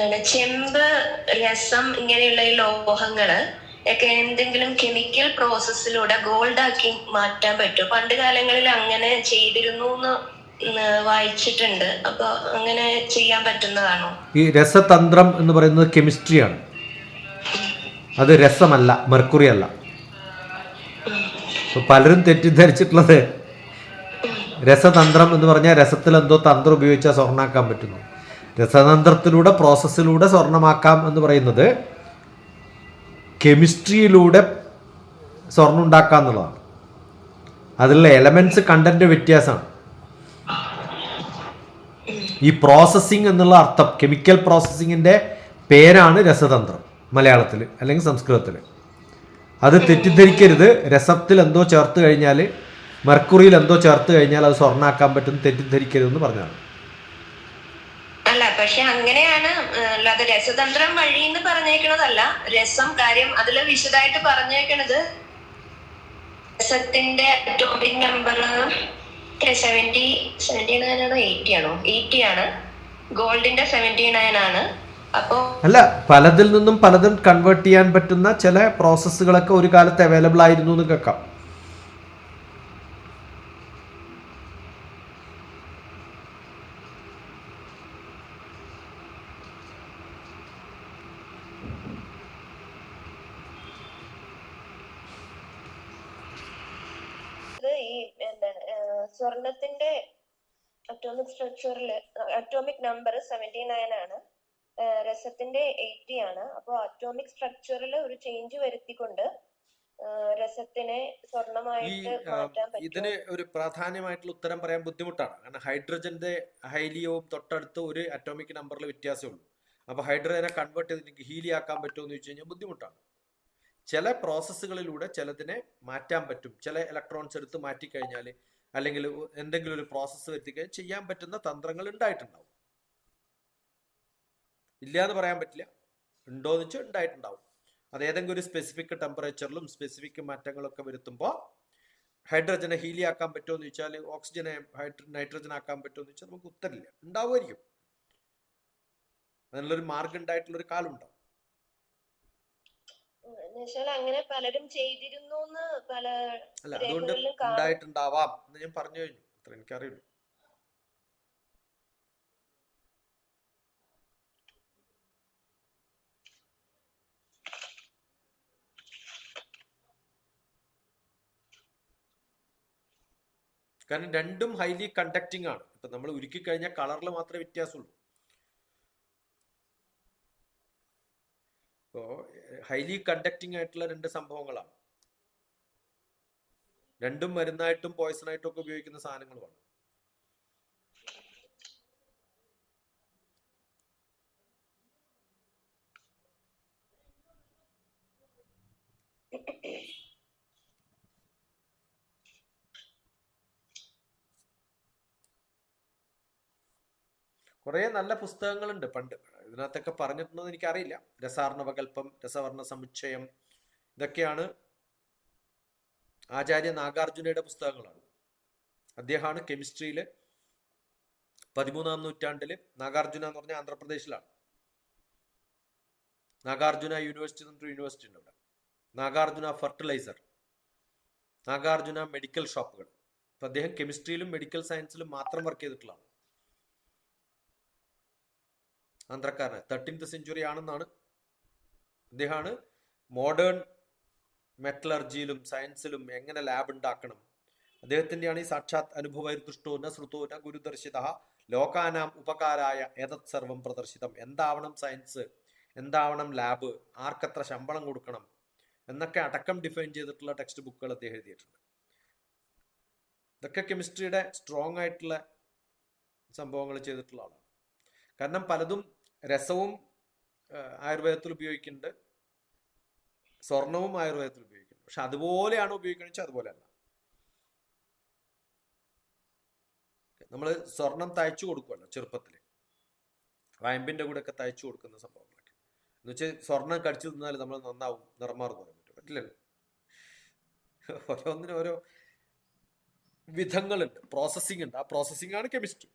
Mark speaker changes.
Speaker 1: ചെമ്പ് രസം ഇങ്ങനെയുള്ള ഈ ലോഹങ്ങൾ ഒക്കെ എന്തെങ്കിലും കെമിക്കൽ പ്രോസസ്സിലൂടെ ഗോൾഡാക്കി മാറ്റാൻ പറ്റും. പണ്ട് കാലങ്ങളിൽ അങ്ങനെ ചെയ്തിരുന്നു എന്ന് വായിച്ചിട്ടുണ്ട്. അപ്പൊ അങ്ങനെ ചെയ്യാൻ പറ്റുന്നതാണോ?
Speaker 2: ഈ രസതന്ത്രം എന്ന് പറയുന്നത് കെമിസ്ട്രിയാണ് അത് രസമല്ല മെർക്കുറി അല്ല. പലരും തെറ്റിദ്ധരിച്ചിട്ടുള്ളത് രസതന്ത്രം എന്ന് പറഞ്ഞാൽ രസത്തിൽ എന്തോ തന്ത്രം ഉപയോഗിച്ചാൽ സ്വർണാക്കാൻ പറ്റുന്നു. രസതന്ത്രത്തിലൂടെ പ്രോസസ്സിലൂടെ സ്വർണമാക്കാം എന്ന് പറയുന്നത് കെമിസ്ട്രിയിലൂടെ സ്വർണം ഉണ്ടാക്കുക എന്നുള്ളതാണ്. അതിലുള്ള എലമെന്റ്സ് കണ്ടന്റ് വ്യത്യാസമാണ്. ഈ പ്രോസസ്സിംഗ് എന്നുള്ള അർത്ഥം കെമിക്കൽ പ്രോസസ്സിങ്ങിന്റെ പേരാണ് രസതന്ത്രം മലയാളത്തിൽ അല്ലെങ്കിൽ സംസ്കൃതത്തിൽ അത് തെറ്റിദ്ധരിക്കരുത്. രസത്തിൽ എന്തോ ചേർത്ത് കഴിഞ്ഞാൽ മെർക്കുറിയിൽ എന്തോ ചേർത്ത് കഴിഞ്ഞാൽ അത് സ്വർണാക്കാൻ പറ്റും തെറ്റിദ്ധരിക്കരുതെന്ന് പറഞ്ഞതാണ്
Speaker 1: അല്ല പക്ഷെ അങ്ങനെയാണ് അത് രസതന്ത്രം വഴി എന്ന് പറഞ്ഞേക്കണതല്ല. രസം കാര്യം അതിൽ വിശദമായിട്ട് പറഞ്ഞേക്കണത് രസത്തിന്റെ atomic number seventy seventy nine ആണോ? എയ്റ്റി ആണോ? എയ്റ്റി ആണ്. ഗോൾഡിന്റെ സെവന്റി നയൻ ആണ്
Speaker 2: അല്ല പലതിൽ നിന്നും പലതും കൺവേർട്ട് ചെയ്യാൻ പറ്റുന്ന ചില പ്രോസസ്സുകളൊക്കെ ഒരു കാലത്ത് അവൈലബിൾ ആയിരുന്നു എന്ന് കേൾക്കാം.
Speaker 1: സ്വർണത്തിന്റെ അറ്റോമിക് സ്ട്രക്ചറിൽ അറ്റോമിക് നമ്പർ സെവന്റി നയൻ ആണ് രസത്തിന്റെ എയ്റ്റി ആണ്. അപ്പോൾ അറ്റോമിക് സ്ട്രക്ചറിൽ ഒരു ചേഞ്ച് വരുത്തിക്കൊണ്ട് രസത്തിനെ സ്വർണമായിട്ട് മാറ്റാൻ പറ്റും
Speaker 2: ഇതിന് ഒരു പ്രാധാന്യമായിട്ടുള്ള ഉത്തരം പറയാൻ ബുദ്ധിമുട്ടാണ്. കാരണം ഹൈഡ്രജന്റെ ഹൈലിയവും തൊട്ടടുത്ത് ഒരു അറ്റോമിക് നമ്പറിൽ വ്യത്യാസമേ ഉള്ളൂ. അപ്പൊ ഹൈഡ്രജനെ കൺവേർട്ട് ചെയ്തിട്ട് ഹീലി ആക്കാൻ പറ്റുമോ എന്ന് ചോദിച്ചു കഴിഞ്ഞാൽ ബുദ്ധിമുട്ടാണ്. ചില പ്രോസസ്സുകളിലൂടെ ചിലതിനെ മാറ്റാൻ പറ്റും. ചില ഇലക്ട്രോൺസ് എടുത്ത് മാറ്റിക്കഴിഞ്ഞാൽ അല്ലെങ്കിൽ എന്തെങ്കിലും ഒരു പ്രോസസ്സ് വരുത്തിക്കുകയും ചെയ്യാൻ പറ്റുന്ന തന്ത്രങ്ങൾ ഉണ്ടായിട്ടുണ്ടാവും. ഇല്ല എന്ന് പറയാൻ പറ്റില്ല. ഉണ്ടോ എന്ന് വെച്ചാൽ ഉണ്ടായിട്ടുണ്ടാവും. അത് ഏതെങ്കിലും ഒരു സ്പെസിഫിക് ടെമ്പറേച്ചറിലും സ്പെസിഫിക് മാറ്റങ്ങളൊക്കെ വരുത്തുമ്പോൾ ഹൈഡ്രജനെ ഹീലി ആക്കാൻ പറ്റുമോ എന്ന് ചോദിച്ചാൽ ഓക്സിജനെ ഹൈഡ്ര നൈട്രജൻ ആക്കാൻ പറ്റുമോ എന്ന് ചോദിച്ചാൽ നമുക്ക് ഉത്തരമില്ല. ഉണ്ടാവുമായിരിക്കും. അതിനുള്ളൊരു മാർഗം ഉണ്ടായിട്ടുള്ളൊരു കാലം ഉണ്ടാവും
Speaker 1: എന്നുവെച്ചാൽ അങ്ങനെ പലരും ചെയ്തിരുന്നു എന്ന് പല
Speaker 2: അല്ല അതുകൊണ്ട് ഉണ്ടായിട്ടുണ്ടാവാം എന്ന് ഞാൻ പറഞ്ഞു കഴിഞ്ഞു. അത്ര എനിക്കറിയുള്ളൂ. കാരണം രണ്ടും ഹൈലി കണ്ടക്റ്റിംഗ് ആണ്. ഇപ്പൊ നമ്മൾ ഉരുക്കി കഴിഞ്ഞാൽ കളറിൽ മാത്രമേ വ്യത്യാസമുള്ളൂ. ഇപ്പോ ഹൈലി കണ്ടക്റ്റിംഗ് ആയിട്ടുള്ള രണ്ട് സംഭവങ്ങളാണ്. രണ്ടും മരുന്നായിട്ടും പോയിസൺ ആയിട്ടും ഒക്കെ ഉപയോഗിക്കുന്ന സാധനങ്ങളുമാണ്. കുറേ നല്ല പുസ്തകങ്ങളുണ്ട്. പണ്ട് ഇതിനകത്തൊക്കെ പറഞ്ഞിട്ടുണ്ടെന്ന് എനിക്കറിയില്ല. രസാർണവകൽപ്പം രസവർണ സമുച്ചയം ഇതൊക്കെയാണ് ആചാര്യ നാഗാർജുനയുടെ പുസ്തകങ്ങളാണ്. അദ്ദേഹമാണ് കെമിസ്ട്രിയിൽ പതിമൂന്നാം നൂറ്റാണ്ടിൽ നാഗാർജുന എന്ന് പറഞ്ഞാൽ ആന്ധ്രാപ്രദേശിലാണ്. നാഗാർജുന യൂണിവേഴ്സിറ്റി എന്ന് പറഞ്ഞൊരു യൂണിവേഴ്സിറ്റി ഉണ്ട് അവിടെ. നാഗാർജുന ഫെർട്ടിലൈസർ നാഗാർജുന മെഡിക്കൽ ഷോപ്പുകൾ. അപ്പൊ അദ്ദേഹം കെമിസ്ട്രിയിലും മെഡിക്കൽ സയൻസിലും മാത്രം വർക്ക് ചെയ്തിട്ടുള്ളതാണ്. ആന്ധ്രക്കാരന് തേർട്ടീൻത് സെഞ്ചുറി ആണെന്നാണ് അദ്ദേഹമാണ് മോഡേൺ മെറ്റലർജിയിലും സയൻസിലും എങ്ങനെ ലാബ് ഉണ്ടാക്കണം. അദ്ദേഹത്തിന്റെയാണ് ഈ സാക്ഷാത് അനുഭവ ദൃഷ്ടോ ന ശ്രുതോ ന ഗുരുദർശിത ലോകാനാം ഉപകാരായ ഏതത് സർവം പ്രദർശിതം. എന്താവണം സയൻസ് എന്താവണം ലാബ് ആർക്കത്ര ശമ്പളം കൊടുക്കണം? എന്നൊക്കെ അടക്കം ഡിഫൈൻ ചെയ്തിട്ടുള്ള ടെക്സ്റ്റ് ബുക്കുകൾ അദ്ദേഹം എഴുതിയിട്ടുണ്ട്. ഇതൊക്കെ കെമിസ്ട്രിയുടെ സ്ട്രോങ് ആയിട്ടുള്ള സംഭവങ്ങൾ ചെയ്തിട്ടുള്ള ആളാണ്. കാരണം പലതും രസവും ആയുർവേദത്തിൽ ഉപയോഗിക്കുന്നുണ്ട്. സ്വർണവും ആയുർവേദത്തിൽ ഉപയോഗിക്കുന്നു പക്ഷെ അതുപോലെയാണ് ഉപയോഗിക്കുന്നത് അതുപോലെ അല്ല. നമ്മൾ സ്വർണം തയ്ച്ചു കൊടുക്കുമല്ലോ ചെറുപ്പത്തിൽ വയമ്പിന്റെ കൂടെ ഒക്കെ തയ്ച്ചു കൊടുക്കുന്ന സംഭവങ്ങളൊക്കെ. എന്ന് വെച്ചാൽ സ്വർണം കടിച്ചു തിന്നാൽ നമ്മൾ നന്നാവും നിറമാറും പറയാൻ പറ്റും. പറ്റില്ലല്ലോ ഓരോന്നിനും ഓരോ വിധങ്ങളുണ്ട്. പ്രോസസ്സിംഗ് ഉണ്ട്. ആ പ്രോസസ്സിംഗ് ആണ് കെമിസ്ട്രി